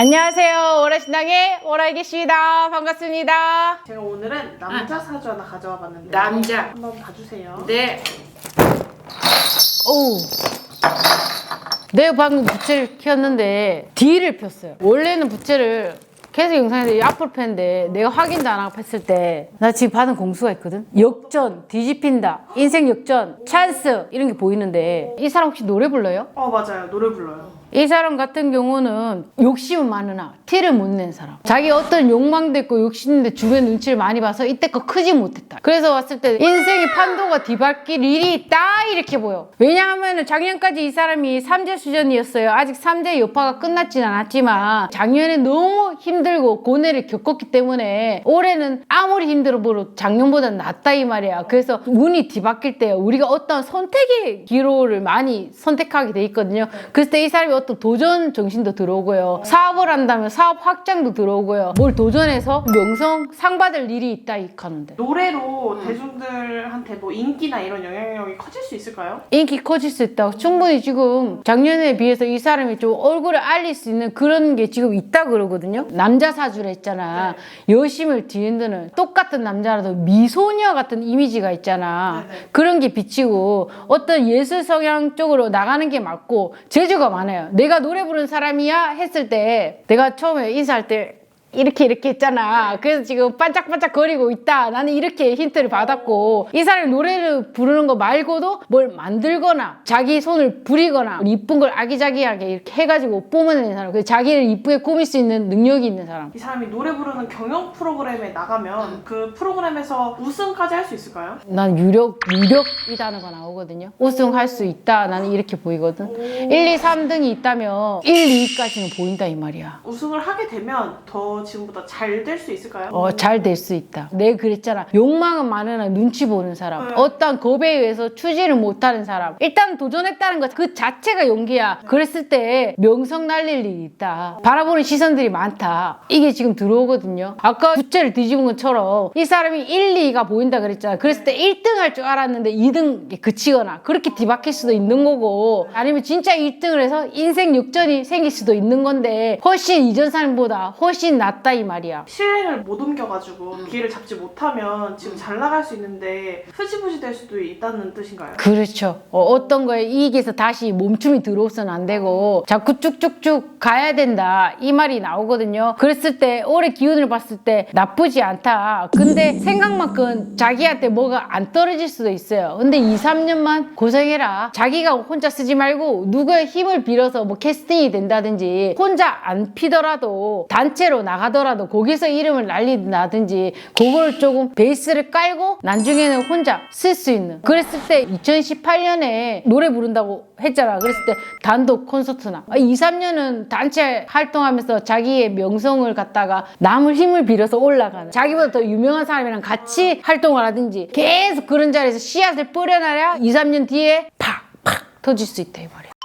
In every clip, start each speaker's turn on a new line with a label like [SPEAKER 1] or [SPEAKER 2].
[SPEAKER 1] 안녕하세요. 오라신당의 오라이겠습니다. 반갑습니다.
[SPEAKER 2] 제가 오늘은 남자 사주 하나 가져와 봤는데
[SPEAKER 1] 남자.
[SPEAKER 2] 한번 봐주세요.
[SPEAKER 1] 네. 오. 내가 방금 부채를 켰는데 D를 폈어요. 원래는 부채를 계속 영상에서 앞으로 폈는데 내가 확인도 안 하고 폈을 때 나 지금 받은 공수가 있거든? 역전, 뒤집힌다, 인생 역전, 찬스 이런 게 보이는데 이 사람 혹시 노래 불러요?
[SPEAKER 2] 어 맞아요 노래 불러요.
[SPEAKER 1] 이 사람 같은 경우는 욕심은 많으나 티를 못 낸 사람. 자기 어떤 욕망도 있고 욕심인데 주변 눈치를 많이 봐서 이때껏 크지 못했다. 그래서 왔을 때 인생의 판도가 뒤바뀔 일이 있다 이렇게 보여. 왜냐하면 작년까지 이 사람이 삼재 수전이었어요. 아직 삼재 여파가 끝났진 않았지만 작년에 너무 힘들고 고뇌를 겪었기 때문에 올해는 아무리 힘들어도 작년보다 낫다 이 말이야. 그래서 운이 뒤바뀔 때 우리가 어떤 선택의 기로를 많이 선택하게 돼 있거든요. 때이 사람이 어떤 도전 정신도 들어오고요. 사업을 한다면 사업 확장도 들어오고요. 뭘 도전해서 명성 상 받을 일이 있다 이 하는데.
[SPEAKER 2] 노래로 대중들한테 뭐 인기나 이런 영향력이 커질 수 있을까요?
[SPEAKER 1] 인기 커질 수 있다. 충분히 지금 작년에 비해서 이 사람이 좀 얼굴을 알릴 수 있는 그런 게 지금 있다 그러거든요. 남자 사주를 했잖아. 여심을 뒤흔드는 똑같은 남자라도 미소녀 같은 이미지가 있잖아.
[SPEAKER 2] 네네.
[SPEAKER 1] 그런 게 비치고 어떤 예술 성향 쪽으로 나가는 게 맞고 재주가 많아요. 내가 노래 부르는 사람이야 했을 때 내가 처음에 인사할 때 이렇게 이렇게 했잖아. 그래서 지금 반짝반짝 거리고 있다. 나는 이렇게 힌트를 받았고 이 사람이 노래를 부르는 거 말고도 뭘 만들거나 자기 손을 부리거나 이쁜 걸 아기자기하게 이렇게 해가지고 뿜어내는 사람. 그 자기를 이쁘게 꾸밀 수 있는 능력이 있는 사람.
[SPEAKER 2] 이 사람이 노래 부르는 경영 프로그램에 나가면 그 프로그램에서 우승까지 할 수 있을까요?
[SPEAKER 1] 난 유력, 유력이라는 거 나오거든요. 우승할 수 있다. 나는 이렇게 보이거든. 1, 2, 3등이 있다면 1, 2위까지는 보인다 이 말이야.
[SPEAKER 2] 우승을 하게 되면 더 지금보다 잘 될 수 있을까요?
[SPEAKER 1] 어, 잘 될 수 있다. 내가 그랬잖아. 욕망은 많으나 눈치 보는 사람.
[SPEAKER 2] 네.
[SPEAKER 1] 어떤 겁에 의해서 추지를 못하는 사람. 일단 도전했다는 것 그 자체가 용기야. 그랬을 때 명성 날릴 일이 있다. 바라보는 시선들이 많다. 이게 지금 들어오거든요. 아까 부채를 뒤집은 것처럼 이 사람이 1, 2가 보인다 그랬잖아. 그랬을 때 1등 할 줄 알았는데 2등 그치거나 그렇게 뒤바뀔 수도 있는 거고 아니면 진짜 1등을 해서 인생 역전이 생길 수도 있는 건데 훨씬 이전 사람보다 훨씬 낫다 이 말이야.
[SPEAKER 2] 실행을 못 옮겨가지고 기회를 잡지 못하면 지금 잘 나갈 수 있는데 흐지부지 될 수도 있다는 뜻인가요?
[SPEAKER 1] 그렇죠. 어, 떤 거에 이익에서 다시 멈춤이 들어오서는 안 되고 자꾸 쭉쭉쭉 가야 된다 이 말이 나오거든요. 그랬을 때 올해 기운을 봤을 때 나쁘지 않다. 근데 생각만큼 자기한테 뭐가 안 떨어질 수도 있어요. 근데 2, 3년만 고생해라. 자기가 혼자 쓰지 말고 누구의 힘을 빌어서 뭐 캐스팅이 된다든지 혼자 안 피더라도 단체로 나 가더라도 거기서 이름을 날린다든지 그걸 조금 베이스를 깔고 나중에는 혼자 쓸 수 있는. 그랬을 때 2018년에 노래 부른다고 했잖아. 그랬을 때 단독 콘서트나. 2, 3년은 단체 활동하면서 자기의 명성을 갖다가 남을 힘을 빌어서 올라가는. 자기보다 더 유명한 사람이랑 같이 활동을 하든지 계속 그런 자리에서 씨앗을 뿌려놔야 2, 3년 뒤에 팍 팍 터질 수 있다 이 말이야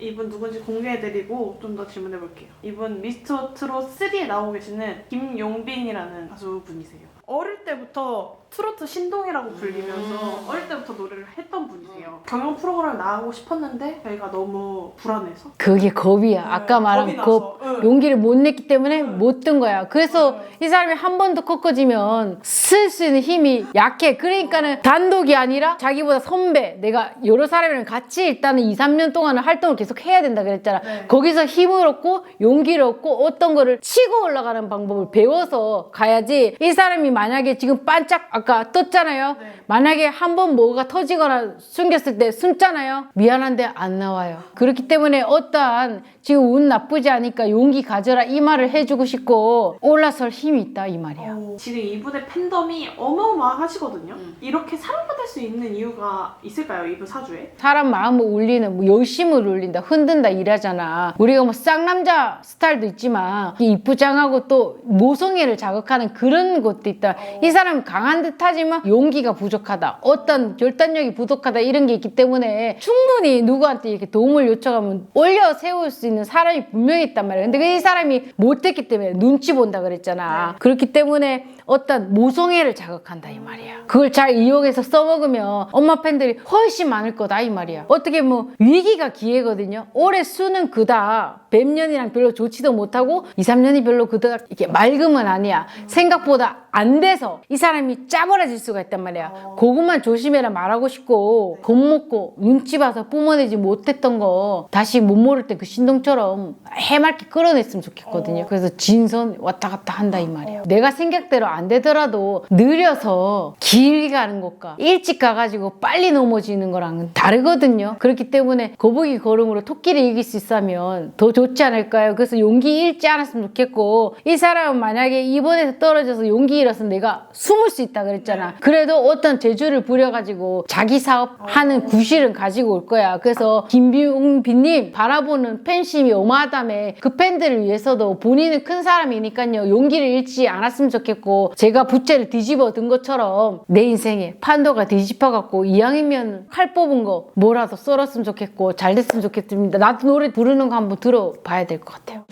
[SPEAKER 2] 이분 누군지 공개해드리고 좀 더 질문해볼게요. 이분 미스터 트롯 3에 나오고 계시는 김용빈이라는 가수분이세요. 어릴 때부터 트로트 신동이라고 불리면서 어릴 때부터 노래를 했던 분이세요. 경연 프로그램 나가고 싶었는데 저희가 너무 불안해서
[SPEAKER 1] 그게 겁이야. 아까
[SPEAKER 2] 네,
[SPEAKER 1] 말한
[SPEAKER 2] 겁이
[SPEAKER 1] 겁.
[SPEAKER 2] 나서. 응.
[SPEAKER 1] 용기를 못 냈기 때문에 못 든 거야. 그래서 이 사람이 한 번 더 꺾어지면 쓸 수 있는 힘이 약해. 그러니까는 단독이 아니라 자기보다 선배, 내가 여러 사람이랑 같이 일단은 2, 3년 동안은 활동을 계속 해야 된다 그랬잖아.
[SPEAKER 2] 네.
[SPEAKER 1] 거기서 힘을 얻고 용기를 얻고 어떤 거를 치고 올라가는 방법을 배워서 가야지 이 사람이 만약에 지금 반짝 아까 떴잖아요.
[SPEAKER 2] 네.
[SPEAKER 1] 만약에 한 번 뭐가 터지거나 숨겼을 때 숨잖아요. 미안한데 안 나와요. 그렇기 때문에 어떠한 지금 운 나쁘지 않으니까 용기 가져라 이 말을 해주고 싶고 올라설 힘이 있다 이 말이야.
[SPEAKER 2] 어, 지금 이분의 팬덤이 어마어마하시거든요. 이렇게 사랑받을 수 있는 이유가 있을까요? 이분 사주에?
[SPEAKER 1] 사람 마음을 울리는 뭐 열심을 울린다 흔든다 이라잖아 우리가 뭐 쌍남자 스타일도 있지만 이 이쁘장하고 또 모성애를 자극하는 그런 것도 있다 이 사람은 강한 따뜻하지만 용기가 부족하다. 어떤 결단력이 부족하다. 이런 게 있기 때문에 충분히 누구한테 이렇게 도움을 요청하면 올려 세울 수 있는 사람이 분명히 있단 말이에요. 근데 그이 사람이 못됐기 때문에 눈치 본다 그랬잖아. 그렇기 때문에 어떤 모성애를 자극한다 이 말이야. 그걸 잘 이용해서 써먹으면 엄마 팬들이 훨씬 많을 거다 이 말이야. 어떻게 뭐 위기가 기회거든요. 올해 수는 그다. 뱀년이랑 별로 좋지도 못하고 2, 3년이 별로 그다 이렇게 맑음은 아니야. 생각보다 안 돼서 이 사람이 짜버려질 수가 있단 말이야. 그것만 조심해라 말하고 싶고 겁먹고 눈치 봐서 뿜어내지 못했던 거 다시 못 모를 때 그 신동처럼 해맑게 끌어냈으면 좋겠거든요. 그래서 진선 왔다 갔다 한다 이 말이야. 내가 생각대로 안 되더라도 느려서 길게 가는 것과 일찍 가가지고 빨리 넘어지는 거랑은 다르거든요. 그렇기 때문에 거북이 걸음으로 토끼를 이길 수 있다면 더 좋지 않을까요? 그래서 용기 잃지 않았으면 좋겠고 이 사람은 만약에 이번에서 떨어져서 용기 잃어서 내가 숨을 수 있다 그랬잖아. 그래도 어떤 재주를 부려가지고 자기 사업 하는 구실은 가지고 올 거야. 그래서 김비웅비님 바라보는 팬심이 어마하다며 그 팬들을 위해서도 본인은 큰 사람이니까요. 용기를 잃지 않았으면 좋겠고 제가 부채를 뒤집어 든 것처럼 내 인생에 판도가 뒤집어갖고 이왕이면 칼 뽑은 거 뭐라도 썰었으면 좋겠고 잘 됐으면 좋겠습니다. 나도 노래 부르는 거 한번 들어봐야 될 것 같아요.